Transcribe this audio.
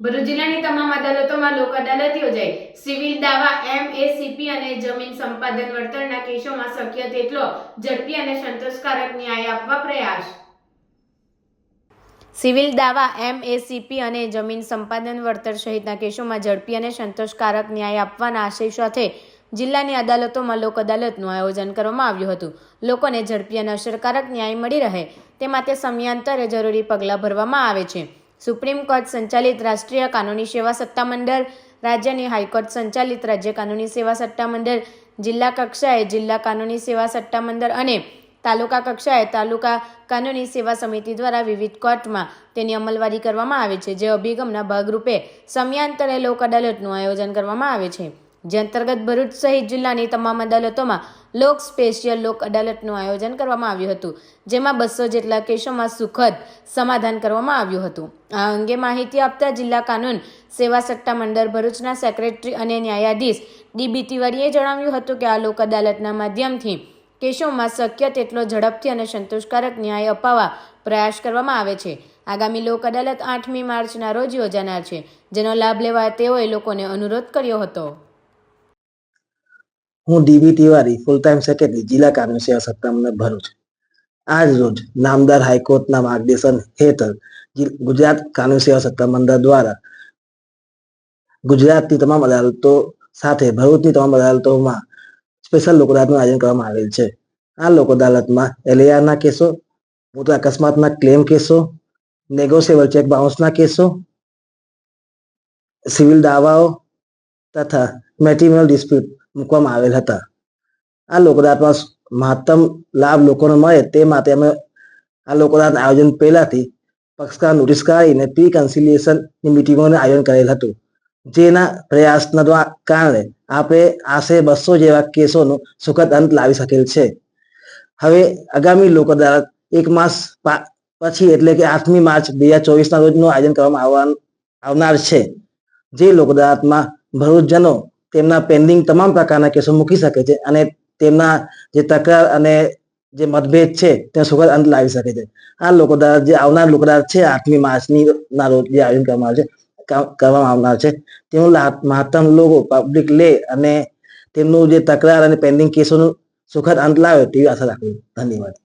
ભરૂચ જિલ્લાની તમામ અદાલતોમાં લોક અદાલત યોજાઈ સિવિલ દાવા, એમએસીપી અને જમીન સંપાદન વળતરના કેસોમાં શક્ય તેટલો ઝડપી અને સંતોષકારક ન્યાય આપવા પ્રયાસ. સિવિલ દાવા, એમએસીપી અને જમીન સંપાદન વળતર સહિતના કેસોમાં ઝડપી અને સંતોષકારક ન્યાય આપવાના આશય સાથે જિલ્લાની અદાલતોમાં લોક અદાલતનું આયોજન કરવામાં આવ્યું હતું. લોકોને ઝડપી અને અસરકારક ન્યાય મળી રહે તે માટે સમયાંતરે જરૂરી પગલાં ભરવામાં આવે છે. સુપ્રીમ કોર્ટ સંચાલિત રાષ્ટ્રીય કાનૂની સેવા સત્તામંડળ, રાજ્યની હાઈકોર્ટ સંચાલિત રાજ્ય કાનૂની સેવા સત્તામંડળ, જિલ્લા કક્ષાએ જિલ્લા કાનૂની સેવા સત્તામંડળ અને તાલુકા કક્ષાએ તાલુકા કાનૂની સેવા સમિતિ દ્વારા વિવિધ કોર્ટમાં તેની અમલવારી કરવામાં આવે છે, જે અભિગમના ભાગરૂપે સમયાંતરે લોક અદાલતનું આયોજન કરવામાં આવે છે. જે અંતર્ગત ભરૂચ સહિત જિલ્લાની તમામ અદાલતોમાં લોક સ્પેશિયલ, લોક અદાલતનું આયોજન કરવામાં આવ્યું હતું, જેમાં બસો જેટલા કેસોમાં સુખદ સમાધાન કરવામાં આવ્યું હતું. આ અંગે માહિતી આપતા જિલ્લા કાનૂન સેવા સટ્ટા મંડળ ભરૂચના સેક્રેટરી અને ન્યાયાધીશ ડીબી તિવારીએ જણાવ્યું હતું કે આ લોક અદાલતના માધ્યમથી કેસોમાં શક્ય તેટલો ઝડપથી અને સંતોષકારક ન્યાય અપાવવા પ્રયાસ કરવામાં આવે છે. આગામી લોક અદાલત આઠમી માર્ચના રોજ યોજાનાર છે, જેનો લાભ લેવા તેઓએ લોકોને અનુરોધ કર્યો હતો. હું DB Tiwari full time secretary જિલ્લા કાનૂની સેવા સત્તામંડળ ભરૂચ આજ રોજ નામદાર હાઈકોર્ટના માર્ગદર્શન હેઠળ ગુજરાત કાનૂની સેવા સત્તામંડળ દ્વારા ગુજરાતની તમામ અદાલતો સાથે, ભરૂચની તમામ અદાલતોમાં સ્પેશિયલ લોક અદાલતનું આયોજન કરવામાં આવેલ છે. આ લોક અદાલતમાં એલએઆરના કેસો, મોટા અકસ્માતના ક્લેમ કેસો નેગોશિયેબલ ચેક બાઉન્સના કેસો સિવિલ દાવાઓ તથા મેટ્રિમોનિયલ ડિસ્પ્યુટ મૂકવામાં આવેલ હતા. આ લોકદાંતમાં મહત્તમ લાભ લોકોને મળે તે માટે અમે આ લોક આયોજન પહેલાથી પક્ષકાર નોટિસ કાઢીને પ્રી કન્સિલિએશનની મિટિંગોનું આયોજન કરેલ હતું. જેના પ્રયાસના કારણે આપણે આશરે બસો જેવા કેસોનો સુખદ અંત લાવી શકેલ છે. હવે આગામી લોક એક માસ પછી એટલે કે આઠમી માર્ચ બે હજાર ચોવીસના રોજનું આયોજન કરવામાં આવનાર છે. જે લોક અદાલતમાં ભરૂચજનો તેમના પેન્ડિંગ તમામ પ્રકારના કેસો મૂકી શકે છે અને તેમના જે તકરાર અને જે મતભેદ છે તે સુખદ અંત લાવી શકે છે. આ લોકો દ્વારા જે આવનાર લોક છે, આઠમી માર્ચની ના રોજ જે આયોજન કરવામાં આવશે છે કરવામાં આવનાર છે. તેનું મહત્તમ લોકો પબ્લિક લે અને તેમનું જે તકરાર અને પેન્ડિંગ કેસોનું સુખદ અંત લાવે તેવી આશા રાખવી ધન્યવાદ.